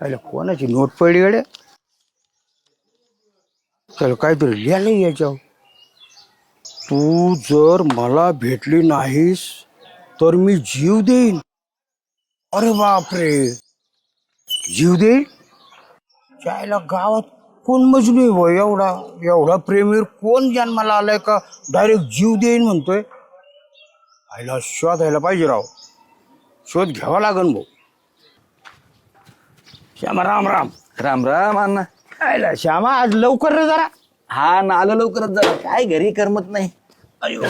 अरे कोणाची नोट पडली गडे चल काहीतरी लिहायला याच्यावर. तू जर मला भेटली नाहीस तर मी जीव देईन. अरे बापरे. जीव देईन? जायला गावात कोण मजनू आहे एवढा एवढा प्रेमीर कोण जन्माला आलाय का? डायरेक्ट जीव देईन म्हणतोय. आईला शोधायला पाहिजे राव. शोध घ्यावा लागन भाऊ. श्यामा राम राम. राम राम अण्णा. आयला श्यामा आज लवकर रे जरा. हा ना आलं लवकरच जरा. काय घरी करमत नाही. अयो.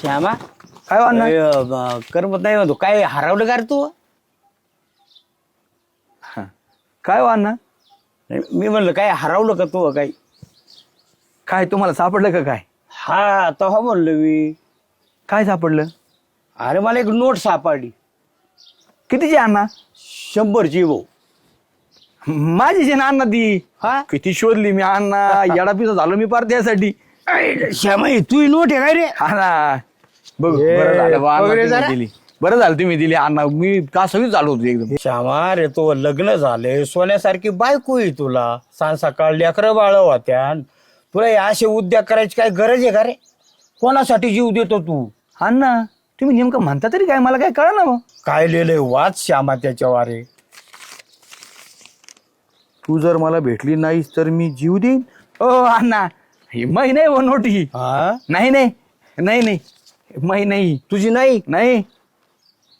श्यामा काय हो अण्णा? अय, ब- करमत नाही म्हणतो. काय हरवलं का रे तू? काय हो अण्णा? नाही, मी म्हणलं काय हरवलं का तू काय? काय तुम्हाला सापडलं का काय? हा तेव्हा म्हणलं मी. काय सापडलं? अरे मला एक नोट सापडली. कितीची अण्णा? शंभरची भाऊ. माझी जे ना अण्णा ती. हा? किती शोधली मी अण्णा. येडा पिसा झालो मी पार त्यासाठी श्यामा तुझी नोट आहे काय रे? हा ना. बघ बरं झालं बा, अण्णा, वगैरे तुम्ही. दिली. बरं झालं तुम्ही दिली अण्णा. मी का सगळी चालू होतो एकदम. श्यामा रे तो लग्न झाले सोन्यासारखी बायको आहे तुला. सांग सकाळ लेकरं बाळ होत्या. तुला हे असे उद्योग करायची काय गरज आहे का रे? कोणासाठी जीव देतो तू? अण्णा तुम्ही नेमकं म्हणता तरी काय? मला काय कळा ना मग काय लिहिलंय? वाच श्यामा त्याच्यावर रे तू जर मला भेटली नाहीस तर मी जीव देईन. ओ अण्णा ही मै नाही हो नोटी. हा? नाही नाही. नाही नाही. मै नाही. तुझी नाही? नाही.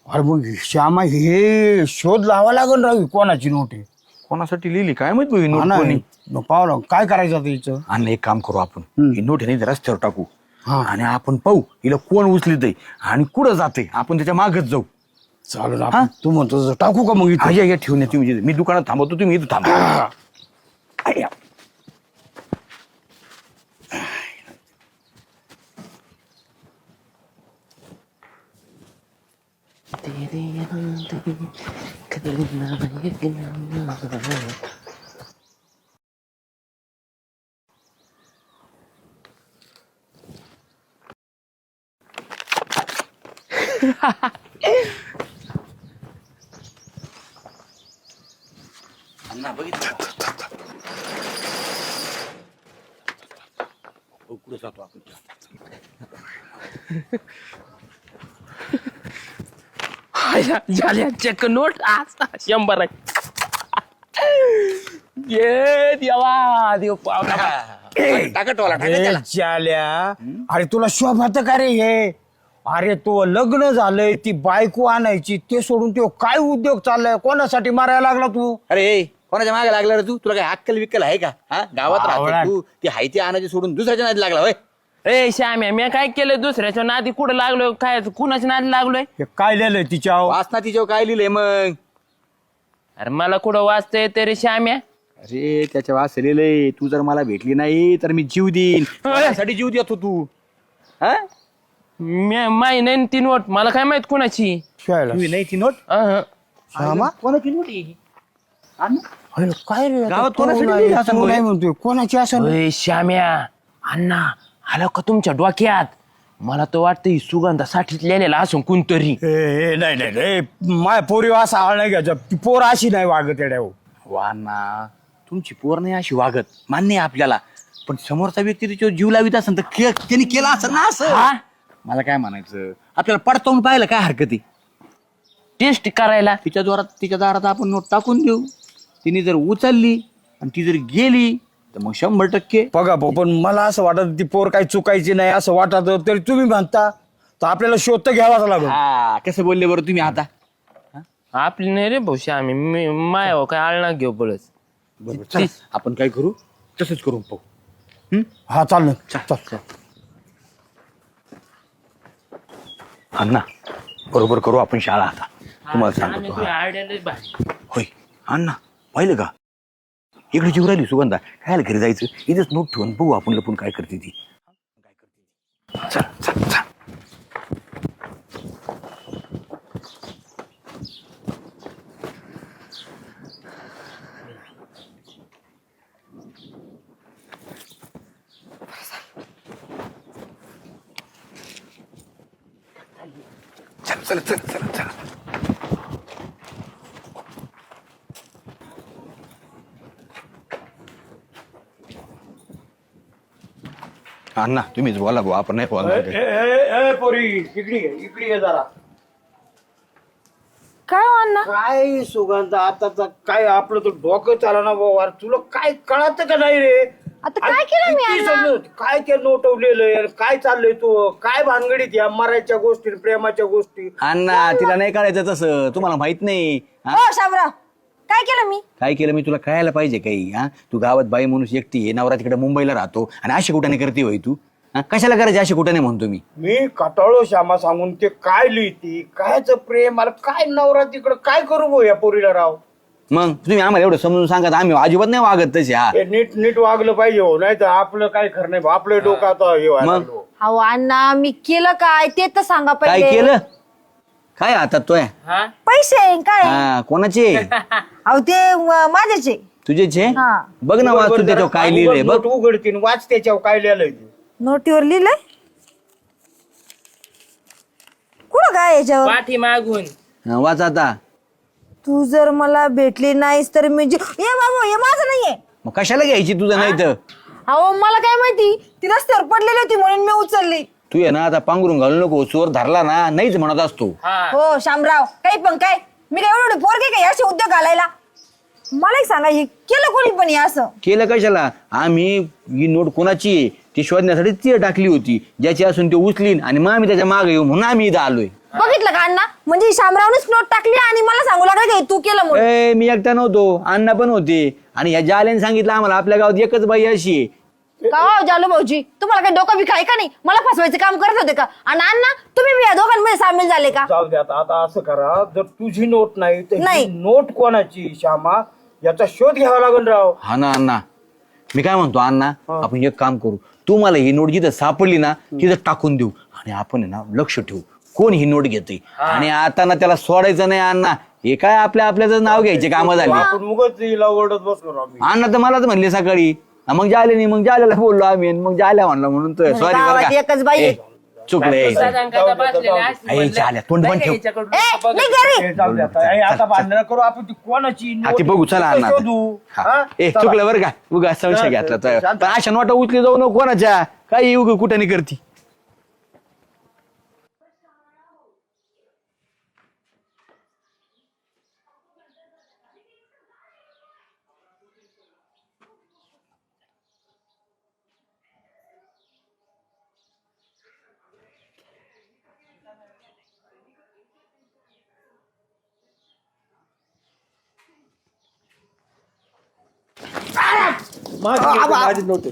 अरे मग श्यामा हे शोध लावा लागल रावी कोणाची नोट. आहे कोणासाठी लिहिली काय माहीत बघ ही नोट कोणी ना काय करायचं आता हिचं आणि एक काम करू आपण. ही नोट आहे नाही रस्त्यावर टाकू हा. आणि आपण पाहू हिला कोण उचलित आहे आणि कुठं जाते आपण त्याच्या मागच जाऊ चालेल हा? आपण तू म्हणतो तसं टाकू का मग इथं या या ठेवून या तुम्ही. मी दुकानात थांबवतो तुम्ही इथं थांबा हा. आया. अण्णा बघितलं हो, कुठं जातो आपण. झाल्या चेक नोट? आज शंभर ये देवा देव पावला. टाका अरे त्याला. जाल्या अरे तुला शोभात का रे हे? अरे तो लग्न झालंय ती बायको आणायची ते सोडून तो काय उद्योग चाललाय? कोणासाठी मारायला लागला तू? अरे ए, कोणाच्या मागे लागला रे तू? तुला काय अक्कल विक्कल आहे का? हा गावात आवळा. राहतो तू ती हायती आणायची सोडून दुसऱ्याच्या नादी लागला होय? ए श्याम्या मी काय केलं दुसऱ्याच्या नादी कुठं लागलोय? काय कुणाच्या नादी लागलोय? हे काय लिहिलंय तिच्या वासना तिच्यावर काय लिहिलंय मग? अरे मला कुठं वाचता येते रे श्याम्या? अरे त्याच्या वास लिहिलंय तू जर मला भेटली नाही तर मी जीव देईन. साठी जीव देतो तू. हा? मी माही नाही ती नोट. मला काय माहीत कुणाची? शाळेला. नाही ती नोट? अहं. श्यामा कोणाची नोट आहे ही? अण्णा, अरे काय तू नाही- लिहिली तू? नाही म्हणतोय. कोणाची असं ओय श्याम्या अण्णा आलं का तुमच्या डोक्यात? मला तर वाटतं ही सुगंधासाठीच लिहिलेला असून कोणतरी. नाही नाही रे माय पोरी असा आळ नाही घ्यायचा. पोर अशी नाही वागत येड्या हो. वा ना. तुमची पोर नाही अशी वागत. मान्य आहे आपल्याला. पण समोरचा व्यक्ती तिच्यावर जीव लावित असेल तर के- त्यांनी केला असं ना असं. हा? मला काय म्हणायचं? आपल्याला पडतावून पाहिलं काय हरकत आहे? टेस्ट करायला. तिच्या द्वारात तिच्या दारात आपण नोट टाकून देऊ. तिने जर उचलली आणि ती जर गेली तर मग शंभर टक्के. बघा भाऊ पण मला असं वाटत ती पोर काही चुकायची नाही असं वाटत तरी तुम्ही म्हणता. तर आपल्याला शोध तर घ्यावाच लागेल. हा कसं बोलले बरं तुम्ही आता? आपली नाही रे भाऊ श्यामी मी माया काय आळना घेऊ बरोबर चला, आपण काय करू? तसंच करून पाहू हा? चाल ना चल अण्णा बरोबर करू आपण शाळा आता. तुम्हाला सांगतो हा. आयडिया होय. अण्णा पाहिलं का? इकडे जीव राहिली सुगंधा. काय घरी जायचं? इथेच नोट ठेवून बघू आपण लपून काय करते ती. काय करते चल चल चल चल चल. अण्णा तुम्हीच बोला भाऊ आपण नाही बोला पोरी इकडे ये, इकडे ये जरा. काय हो अण्णा? काय सुगंध आता तर काय आपलं तर डोकं चाला ना बाबा तुला काय कळत का नाही रे? आता काय केलं मी किती अण्णा? समजून- काय ते नोटवलेलं काय चाललंय तू? काय भानगडीत या मरायच्या गोष्टी प्रेमाच्या गोष्टी? अण्णा तिला नाही करायचं तसं तुम्हाला माहीत नाही. हा? हो काय केलं मी? काय केलं मी? तुला कळायला पाहिजे काही हा? तू गावात बाई माणूस एकटी आहे नवरा तिकडे मुंबईला राहतो आणि अशी कुठाने करते होय तू? हा? कशाला करायची अशी कुठाने म्हणतो मी? मी कटाळो श्यामा सांगून ते काय लिहिती कायच प्रेम मला काय नवरा तिकडं काय करू भाऊ या पोरीला राव? मग तुम्ही आम्हाला एवढं समजून सांगत आम्ही अजिबात नाही वागत तसे हा? नीट नीट वागलं पाहिजे हो नाही तर आपलं काय खरं नाही भाऊ. आपलं डोकं आता हे व्हायला मग? लागलं. अहो अण्णा मी केलं काय? ते तर सांगा काय पहिले. केलं? काय हातात तोय? पैसे काय? हा कोणाचे? अहो ते अं, माझ्याचे. तुझेच आहे हा. बघ ना वाच तू जरा काय लिहिलंय बघ. नोट उघडतीन वाच त्याच्यावर काय लिहिलंय ते. नोटीवर लिहिलंय? कुठं काय याच्यावर? पाठी मागून हा, वाच आता. तू जर मला भेटली नाहीस तर मी जी- ये बाबू हे माझं नाहीये. मग कशाला घ्यायची तुझं नाही तर अहो मला काय माहिती? ती रस्त्यावर पडलेली होती म्हणून मी उचलली. तू आहे ना आता पांघरून घालू नको चोर धरला ना नाहीच म्हणत असतो. हो. शामराव काही पण काय? मी काय एवढे पोरगे काय असे उद्योग घालायला? मला एक सांगा हे केलं कोणी पण हे असं? केलं कशाला? आम्ही ही नोट कोणाची आहे? ती शोधण्यासाठी ती टाकली होती. ज्याची असून ती उचलीन आणि मग आम्ही त्याच्यामागे येऊ म्हणून आम्ही इथं आलोय. बघितलं का अण्णा? म्हणजे शामरावनेच नोट टाकली आणि मला सांगू लागलं की तू केलं म्हणून. ए मी एकटा नव्हतो. अण्णा पण होते. आणि ह्या जालेने सांगितलं आम्हाला आपल्या गावात एकच बाई अशी आहे. का हो जालू भाऊजी? तुम्हाला काही डोकं बिकाय का नाही? मला फसवायचं काम करत होते का? आणि अण्णा तुम्ही बी या दोघांमध्ये सामील झाले का? जाऊ दे आता आता असं करा जर तुझी नोट नाही तर नाही. ही नोट कोणाची श्यामा? याचा शोध घ्यावा लागेल राव. हा ना अण्णा. मी काय म्हणतो अण्णा आपण एक काम करू. तू मला ही नोट जिथं सापडली ना तिथं टाकून देऊ. आणि आपण आहे ना लक्ष ठेवू. कोण ही नोट घेते? आणि आता ना त्याला सोडायचं नाही अण्णा. हे काय आपल्या आपल्याच नाव घ्यायचे काम झाली. आपण उगाच हिला ओरडत बसलो राव मी. अण्णा तर मलाच म्हणले सकाळी. मग जाले नाही मग जाल्याला बोललो आम्ही आणि मग जाल्या म्हणलं म्हणून तर सॉरी गावात एकच बाई आहे. चुकले चुकले झाल्या तोंड पण ठेव. ए, नाही घरी. हे जाऊ दे आता. हे आता भांडणं करू आपण ती कोणाची हा ती बघू चला शोधू. हा. हा? ए चला. चुकलं बरं का? उगा संशय घेतला तर. पण अशा नोटा उचली जाऊ नको कोणाच्या. काही उग कुठं नाही करती. माझी नोट.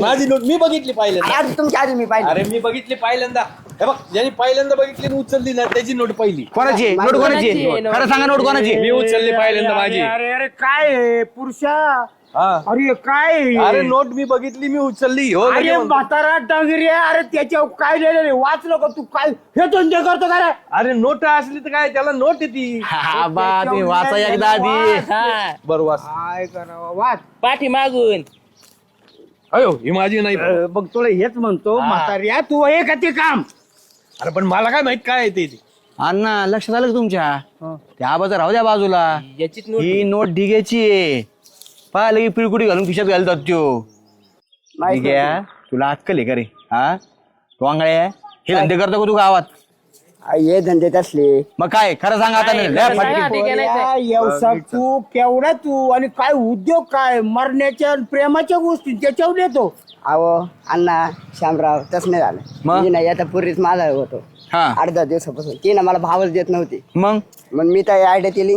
माझी नोट मी बघितली पहिल्यांदा. तुमच्या आधी मी पाहिजे अरे मी बघितली पहिल्यांदा. हे बघ ज्याने पहिल्यांदा बघितली आणि उचलली ना त्याची नोट पहिली. कोणाची? आहे? नोट कोणाची? आहे? खरं सांगा नोट कोणाची? आहे? मी उचलली पहिल्यांदा माझी. अरे अरे काय आहे, पुरुषा? हा. अरे काय? अरे नोट मी बघितली मी उचलली. हो अरे. म्हातारा डांगरी आहे. अरे त्याच्यावर काय लिहिलेलं आहे? वाचलं का तू काय? हे धंदे करतो का रे? अरे नोट असली तर काय त्याला नोट येते हा बा ते वाचा एकदा आधी. बरोबर काय करावं? वाच. पाठी मागून. अयो ही माझी नाही. अ, बघ तुला हेच म्हणतो म्हाताऱ्या तू आहे का ते काम? अरे पण मला काय माहीत काय येते ते? अण्णा लक्षात आलं का तुमच्या? त्या आबाचा राहू द्या बाजूला. याचीच नोट ही नोट ढिग्याची आहे. पाहिलं की पिळकुटी घालून खिशात घालतात त्यो ढिग्या तुला अक्कल आहे का रे? हा? तू आंगळ्या हे धंदे करतो का तू गावात? हे धंदे असले मग काय खरं सांगा आता नाही. लय फटके. या व्यवसाय तू केवढा तू आणि काय उद्योग काय मरण्याच्या आणि प्रेमाच्या गोष्टी त्याच्यावर येतो. अहो अण्णा श्यामराव तस नाही झालं. मग? मी नाही आता पूर्वीच माझा होतो. हा. आठ दहा दिवसापासून. ती ना मला भावच देत नव्हती. मग? मग मी तर आयडिया केली.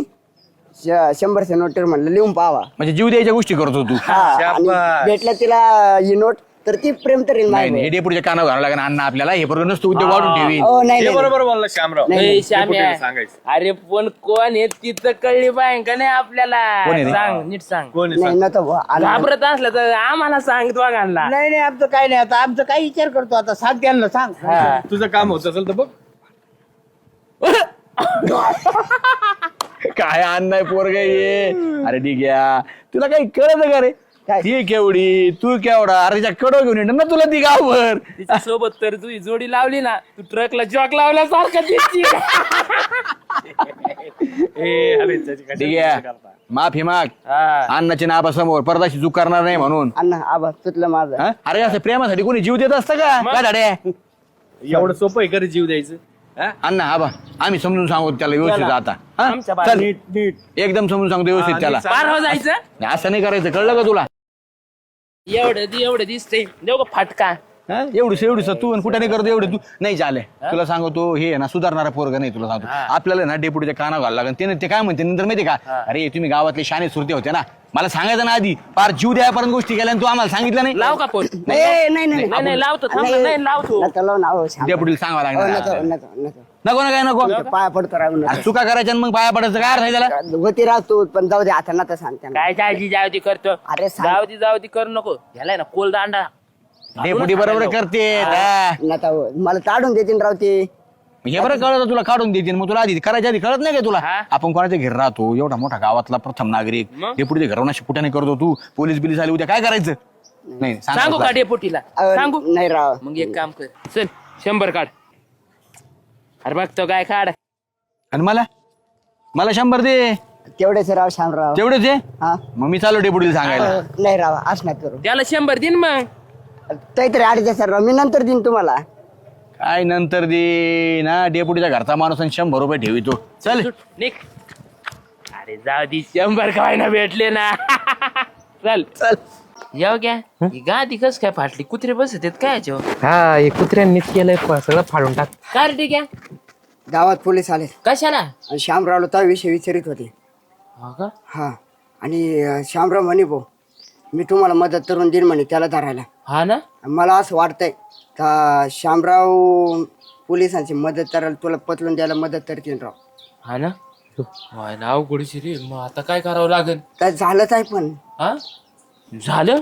श- शंभरशे नोटवर म्हणलं लिहून पावा म्हणजे जीव द्यायच्या गोष्टी करतो तू हा आणि भेटलं तिला ही नोट तर ती प्रेम तर येईल नाही माझ्यावर. नाही, हे पुढच्या कानावर घालावं लागेल अण्णा आपल्याला हे बरोबर नसतं उद्योग वाढून ठेवी हो नाही हे नाही. बरोबर बोलला श्यामराव नाही, ए. श्याम्या. सांगायचं. अरे पण कोण आहे तिथं कळली पाहिजे का नाही आपल्याला कोण आहे रे? सांग नीट सांग कोण आहे नाही सांग? नव्हतं बुवा. अण्णा. घाबरत असलं तर आम्हाला सांग तो घालला नाही नाही आमचं काय नाही आता आमचं काय विचार करतो आता सांग त्यांना सांग तुझं काम होत असेल तर बघ काय अन्नाय पोरग ये अरे ठीक आहे. तुला काही कळत का रे? काय? ती केवढी तू केवढा? अरे त्या कडो घेऊन येणार ना तुला ती गावभर. तिच्या सोबत तर तुझी जोडी लावली ना तू ट्रकला जॉक लावल्यासारखं दिसती. ठीक आहे. करता? माफी माग हा. अन्नाच्या नापासमोर परदाशी चूक करणार नाही म्हणून. अण्णा आबा चुकलं माझं. हा? अरे असं प्रेमासाठी कोणी जीव देत असतं का? काय झाडे एवढं सोपं आहे करे जीव द्यायचं? हा? अण्णा हा बा आम्ही समजून सांगू त्याला व्यवस्थित आता. हा? आमच्या चल. बाजूने. नीट नीट. एकदम समजून सांगतो व्यवस्थित हा, त्याला. नीट पार हो जायचं? नाही, असं नाही करायचं. कळलं का तुला? एवढं दि- एवढं दिसतंय. देऊ का फाटका. हा? एवढीस एवढीस तू आणि कुठे नाही करतो एवढे तू. नाही झाले. तुला सांगतो हे आहे ना सुधारणारा पोरग नाही तुला सांगतो. आपल्याला ना डेपुटीच्या काना घालावं लागेल. ते काय म्हणते? नंतर माहिती का? अरे तुम्ही गावातले शाणे सुरते होते ना. मला सांगायचं ना आधी पार जीव द्यापर्यंत गोष्टी केल्या आणि तू आम्हाला सांगितलं नाही लाव का फोन ए, नाही नाही नाही नाही लावतो थांब ना, नाही, लावतो नका लावू ना, हो, शांत. डेपुटीला सांगावं हो, लागणार नको नको नको नको ना काय नको तुमच्या पाया पडतो राहू अरे नका चुका करायच्या आणि मग पाया पडायचं काय अर्थ आहे त्याला होती राहतो पण जाऊ दे आता नका सांगते काय जायची जावती करतो अरे सांग. जावती जावती करू नको ह्याला ना कोल दांडा डेपुटी बरोबर करते हा. नका हो. मला ताडून देतील राव ते हे बरं कळत तुला काढून देतील मग तुला आधी करायच्या आधी कळत नाही का तुला? हा. आपण कोणाच्या घर राहतो एवढा मोठा गावातला प्रथम नागरिक मग? डेपुटीच्या घरावर अशी कुठे करतो तू? पोलीस बिलीस आली उद्या काय करायचं? नाही सांग सांगू तुला. का डेपोटीला सांगू? नाही राव. मग एक काम कर. चल शंभर काढ. अरे बघतो काय काढ. आणि मला? मला शंभर दे. तेवढेच राव शामराव. तेवढेच आहे हा? मग मी चालू डेपुटीला सांगायला. अहो, नाही राव असं नका करू. त्याला शंभर दिन मग. काहीतरी अडीच हजार राव मी नंतर देईन तुम्हाला. काय नंतर दे ना डेपुटीच्या घरचा माणूस आणि शंभर रुपये ठेवितो चल. सुट, निघ अरे जाऊ दे शंभर काय ना भेटले ना. चल. चल. येऊ घ्या. ही? गादी कस काय फाटली? कुत्रे बसत आहेत काय याच्यावर? हा हे कुत्र्यांनीच केलंय प- सगळं फाडून टाक. काय रे ठीक आहे गावात पोलीस आले कशाला? आणि श्यामरावला त्या विषयी विचारित होते. हो का? हा. आणि अं, श्यामराव म्हणे भाऊ मी तुम्हाला मदत करून देईन म्हणे त्याला धरायला. हा ना? मला असं वाटतंय का श्यामराव पोलिसांची मदत करायला तुला पतलून द्यायला मदत करतील राव. हा ना? वाय ना रे मग आता काय करावं लागेल? तर झालंच आहे पण. हा? झालं?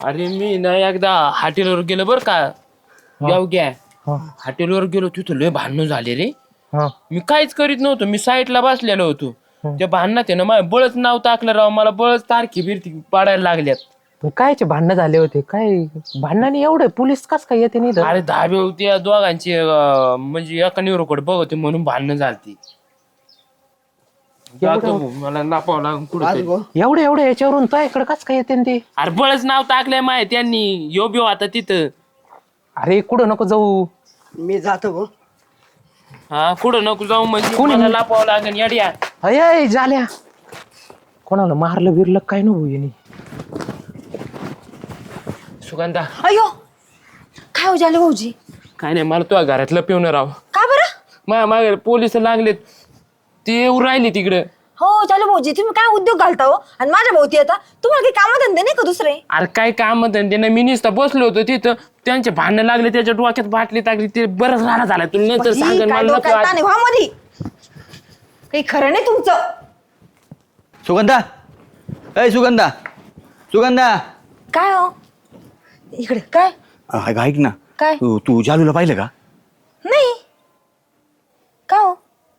अरे मी ना एकदा हॉटेलवर गेलो बर का. येऊ घ्या. हॉटेलवर गेलो तिथं लय भांडणं झाले रे हा. मी काहीच करीत नव्हतो. मी साईडला बसलेलो होतो. त्या भांडणात आहे ना माझ्या बळच नाव टाकलं राव मला बळच तारखी बिरती पाडायला लागल्यात. पण कायचे भांडणं झाले होते? काय भांडणाने एवढे पोलीस कस काय येते नाही? अरे धाबे होते या दोघांची अं, म्हणजे एका निवरोकडे बघते म्हणून भांडणं झालती. जातो भाऊ, मला लागून आज कुठं एवढे एवढे याच्यावरून तो इकडे कस काय येते न ते? अरे बळच नाव टाकलंय माय त्यांनी. यो बिओ आता तिथं. अरे कुठं नको जाऊ. मी जातो भाऊ हा कुठं नको जाऊ म्हणजे मला लापावं लागेल येड्या. अय अय, झाल्या कोणाला मारलं बिरलं काय नको येणे सुगंधा. अयो काय हो झालं भाऊजी? काय नाही मला तुझ्या घरातलं पिऊन राव. का बरं? माझ्या मागे पोलीस लागलेत. ते येऊ राहिले तिकडे. हो चालू भाऊजी तुम्ही काय उद्योग घालता हो? आणि माझ्या भावती आता. तुम्हाला काही कामधंदे नाही का दुसरे? अरे काय काम त्यांना मी नुसतं बसलो होतो तिथं. त्यांचे भांडणं लागले त्याच्या डोक्यात बाटली टाकली ते बरंच राहणार झाला तुला नंतर बाई, काय मला नको डोक्यात आज. ताण आहे, व्हा मधी. काही खरं नाही तुमचं. सुगंधा. अय सुगंधा. सुगंधा. काय हो? इकडे काय? ऐक ना. काय? तू तू जालूला पाहिलं का? नाही. का हो?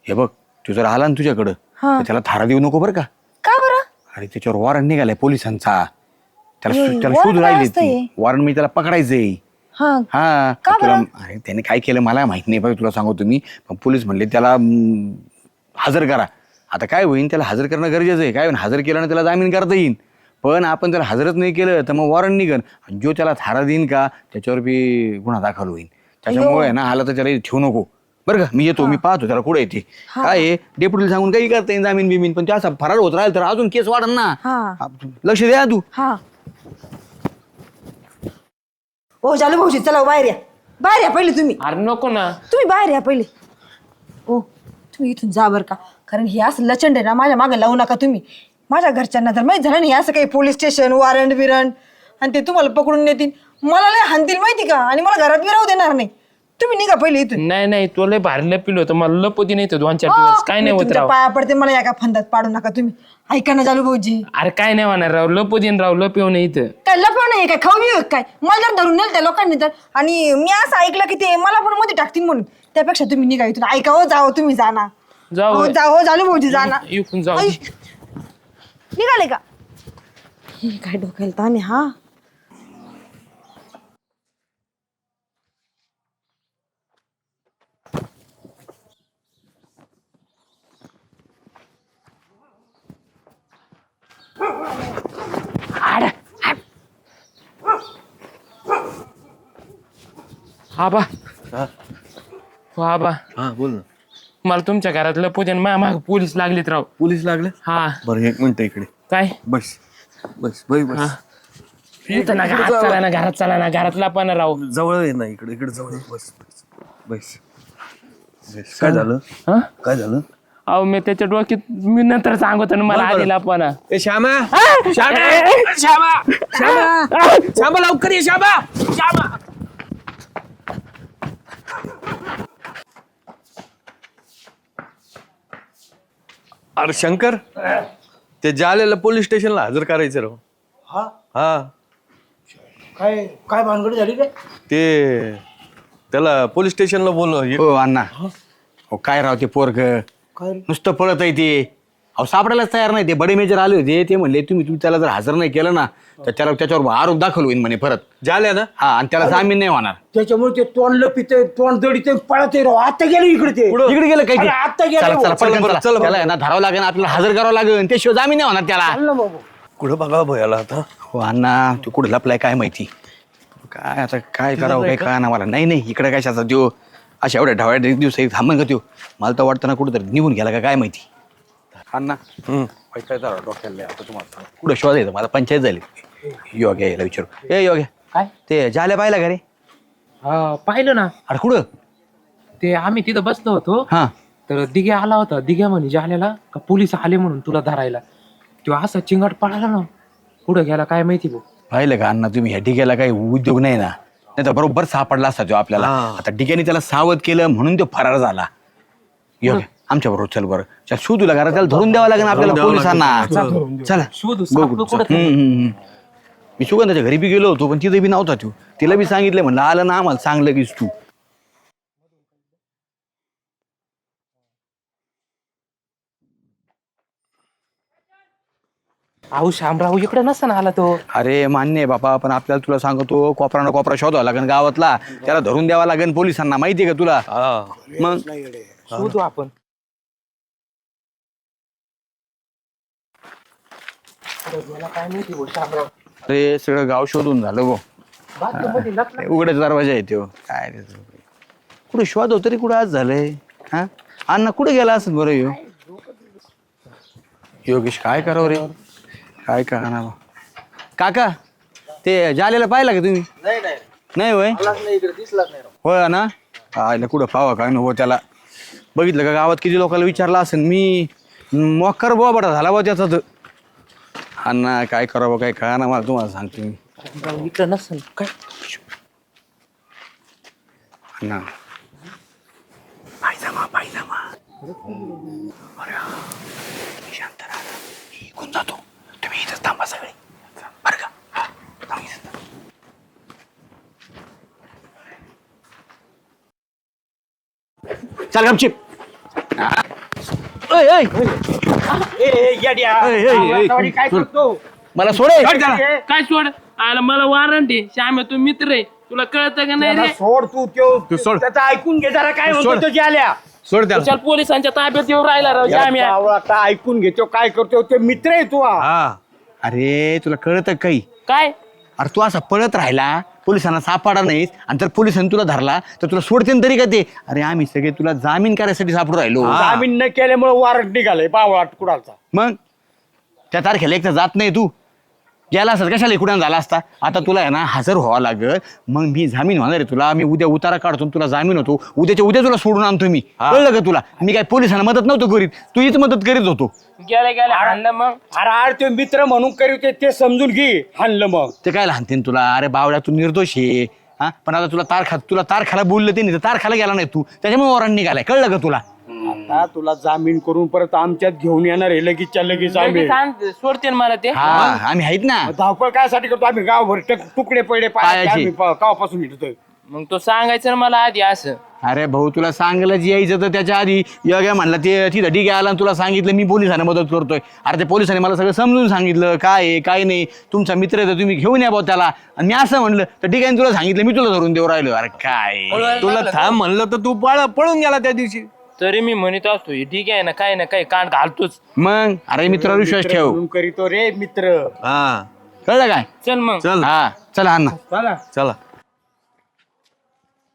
हे बघ तू जर आला ना तुझ्याकडं. हा. तर त्याला थारा देऊ नको बरं का? का बरं? अरे त्याच्यावर वॉरंट निघालाय पोलिसांचा. त्याला हे, सु- त्याला warrant शोध काय राहिली असतं हे? वॉरंट मी त्याला पकडायचंय. हा. हा का तुला बरं? अरे त्याने काय केलं मला माहीत नाही बघ तुला सांगतो मी. पण पोलीस म्हणले त्याला हजर करा. आता काय होईन त्याला हजर करणं गरजेचं आहे. काय होईन हजर केलं ना त्याला जामीन करता येईन. पण आपण त्याला हजरच नाही केलं तर मग वॉरंट निघन. आणि जो त्याला थारा देईन का त्याच्यावर बी गुन्हा दाखल होईल त्याच्यामुळे ना आला तर त्याला इथे ठेवू नको. बरं का? मी येतो मी पाहतो त्याला कुठे येते काय आहे? डेप्युटीला सांगून काही करता येईल जामीन बिमीन पण त्या फरार होत राहील तर अजून केस वाढन ना. हा. आप- लक्ष द्या तू. हा. हो चालू भाऊजी चला बाहेर या. बाहेर या पहिले तुम्ही. अरे नको ना. तुम्ही बाहेर या पहिले. ओ. तुम्ही इथून जा बरं का. कारण हे असं लचंड आहे ना माझ्या मागे लावू नका तुम्ही. माझ्या घरच्यांना तर माहीत झालं नाही असं काही पोलीस स्टेशन वॉरंट बिरंट आणि ते तुम्हाला पकडून नेतील. मला लय हाणतील माहिती का? आणि मला घरात बी राहू देणार नाही. तुम्ही निघा पहिले इथून. नाही नाही तुला लय भारी लपिल होतं. मला लपती नाही तर दोन चार हो, दिवस. काय मी नाही होत तुमच्या राव. पाया पडते मला एका फंदात पाडू नका तुम्ही. ऐका ना चालू भाऊजी. अरे काय नाही होणार राव लपतीन राव लपव नाही इथं. काय लपव नाही काय खाऊ बिऊ काय? मला जर धरून नेलं त्या लोकांनी तर. आणि मी असं ऐकलं की ते मला पण मध्ये टाकतील म्हणून. त्यापेक्षा तुम्ही निघा इथून. ऐका हो जाओ तुम्ही जाना. जाऊ हो जा हो चालू भाऊजी जाना. इकून जाऊ. ऐ, निघाले का? हे काय डोक्याला ताण आहे हा? आबा हो. आबा. हा बोल ना. मला तुमच्या घरातलं पूजन माझ्या माग पोलीस लागलेत राव. पोलीस लागले? हा. बरं एक मिनिट इकडे. काय? बस बस बस बस. इथं ना घरात चला ना घरात चला ना घरातला पण राव. जवळ आहे ना इकडे इकडे जवळ. बस बस बस. बस. काय झालं? हा? काय झालं? अहो मी त्याच्या डोक्यात मी नंतर सांगतो ना मला आलेला पण. ए श्यामा! श्यामा श्यामा! श्यामा! श्यामा लवकर ये श्यामा! श्यामा! अरे शंकर ते जालेला पोलीस स्टेशनला हजर करायचं राव. हा? हा. काय काय भानगड झाली रे ते त्याला पोलीस स्टेशनला बोलव हो अण्णा. हो काय राव ते पोरग? काय? नुसतं पळत आहे ते. अहो सापडायलाच तयार नाही ते. बडे मेजर आले होते ते म्हणले तुम्ही तुम्ही त्याला जर हजर नाही केलं ना तर त्याला त्याच्यावर आरोप दाखल होईल म्हणे परत. जाल्या ना? हा आणि त्याला जामीन नाही होणार. त्याच्यामुळे ते तोंड लपिते तोंड दडीते पळते राव. आता गेले इकडे ते. इकडे गेलं काय ते? अरे, आता गेले चला हो. चला चला पटकन बरं, चला. चला बरं. त्याला आहे ना धरावं लागेल आपल्याला हजर करावं लागेल त्याशिवाय जामीन नाही होणार त्याला. चाल ना बाबू. कुठं बघा भयाला आता? हो अण्णा तू कुठे लपलाय काय माहिती? काय आता काय करावं काय काय ना मला. नाही नाही इकडे कशाचा देऊ अशा एवढ्या ढवळ्या दिवस थांबन का त्यो? मला तर वाटतं ना कुठेतरी निघून गेला का काय माहिती? अण्णा हम्म. काय जरा डोक्याला लय आता तुम्हाला सांगतो. पुढे शोध येतं मला पंचायत झाली. योग्य यायला विचारू. ए योग्य. काय? ते जाल्या पाहिला का रे? हा पाहिलं ना. अरे कुठं? ते आम्ही तिथं बसलो होतो. हा. तर दिघ्या आला होता. दिघ्या म्हणे जाल्याला का पोलीस आले म्हणून तुला धरायला? तो असा चिंगाट पळाला ना. पुढे गेला काय माहिती भाऊ. पाहिलं का अण्णा तुम्ही? ह्या डिग्याला काही उद्योग नाही ना. नाही तर बरोबर सापडला असता तो आपल्याला. आता डिग्याने त्याला सावध केलं म्हणून तो फरार झाला. योग्य. आमच्या बरोबर चल बरं. चल शोधू लागा त्याला धरून द्यावं लागेल आपल्याला पोलिसांना. चला. शोधू. बघू. सापडू चल. कुठं हम्म, हम्म, हम्म. मी सुगंधाच्या घरी बी गेलो होतो पण तिथे बी नव्हता तू. तिला बी सांगितलं म्हणलं आलं ना आम्हाला सांगलं कीस तू. अहो शामराव इकडे नसता ना आला तो. अरे मान्य आहे बाबा पण आपल्याला तुला सांगतो कोपरा ना कोपरा शोधावा लागेल गावातला. त्याला धरून द्यावा लागेल पोलिसांना माहिती आहे का तुला? मग? शोधू आपण. मला काय माहिती भाऊ शामराव. अरे सगळं गाव शोधून झालं गो. बाथरूममध्ये लपला उघडच दरवाजा आहे तो काय रे तो. कुठे शोध तरी कुठं आज झालंय? हा? अण्णा कुठे गेला असत बरं यो? योगेश काय करावं रे? काय का ना काका ते जालेला पाहिला का तुम्ही? नाही होय? होय ना? आयला कुठं पावा काय नको त्याला. बघितलं का गावात किती लोकांना विचारलं असेल मी मोकर बोबडा झाला बा त्याचा तर. अण्णा काय करावं काय कळा ना मला तुम्हाला सांगतो मी. इकडे नसन काय? अण्णा. पायजामा पायजामा. अरे हा. तुम्ही शांत राहा मी इकडून जातो. तुम्ही इथंच थांबा सगळे. बरं का? हा, थांब इथंच थांब. चल गपचिप. मला सोडे काय सोड? आला मला वॉरंट आहे श्याम तू मित्र आहे. तुला कळतं का नाही रे? सोड तू त्यो. सोड. त्याचा ऐकून घे जरा काय सोड. म्हणतो तो आल्या. सोड त्याला. चल पोलिसांच्या ताब्यात येऊन राहिला राव श्याम्या आता ऐकून घेतो काय करतो ते मित्र आहे तू हा. हा. अरे तुला कळतं काही? काय? अरे तू असा पळत राहिला पोलिसांना सापडा नाहीस. आणि जर पोलिसांनी तुला धरला तर तुला सोडते तरी का ते? अरे आम्ही सगळे तुला जामीन करायसाठी सापडू राहिलो. जामीन न केल्यामुळे वारंट निघालंय. बावळाट कुडालचा. मग? त्या तारखेला एक तर जात नाही तू. गेला असत कशाला इकडून झाला असता? आता तुला आहे ना हजर व्हावं लागल. मग मी जामीन होणार आहे तुला. मी उद्या उतारा काढतो तुला जामीन होतो. उद्याच्या उद्या तुला सोडून आणतो मी. कळलं का तुला? मी काय पोलिसांना मदत नव्हतो करीत. तू हीच मदत करीत होतो. गेले गेले हाणलं मग. अरे ते मित्र म्हणून करीत होते ते समजून घे हाणलं मग. ते काय लहानतीन तुला? अरे बावड्या तू निर्दोष आहे. हा? पण आता तुला तारखा तुला तारखाला बोललं ते नाही तर तारखाला गेला नाही तू. त्याच्यामुळे वॉरंट निघालाय. कळलं का तुला? आता तुला जामीन करून परत आमच्यात घेऊन येणार आहे लगेचच्या लगेच आम्ही. लगेच आण- सोडते ना मला ते. हा आम्ही आहेत ना. धावपळ काय साठी करतो? आम्ही गावभर टक- तुकडे पडे पायाचे. आम्ही प- कावापासून हिंडतोय. मग तो सांगायचं ना मला आधी असं. अरे भाऊ तुला सांगायला जे यायचं तर त्याच्या आधी. योग्य म्हणला ते तिथं ठीक आला आणि तुला सांगितलं मी पोलिसांना मदत करतोय. अरे ते पोलिसांनी मला सगळं समजून सांगितलं काय आहे काय नाही. तुमचा मित्र आहे तर तुम्ही घेऊन या भाऊ त्याला. आणि मी असं म्हणलं तर ठीक आहे तुला सांगितलं मी तुला धरून देऊ राहिलो. अरे काय? तुला थांब म्हणलं तर तू पळ पळून गेला त्या दिवशी. तरी मी म्हणत असतो हे ठीक आहे ना काही ना काही कान घालतोच. मग? अरे मित्रावर विश्वास ठेव. करीतो रे मित्र. हा. कळलं काय? चल मग. चल. हा. चला अण्णा. चला. चला.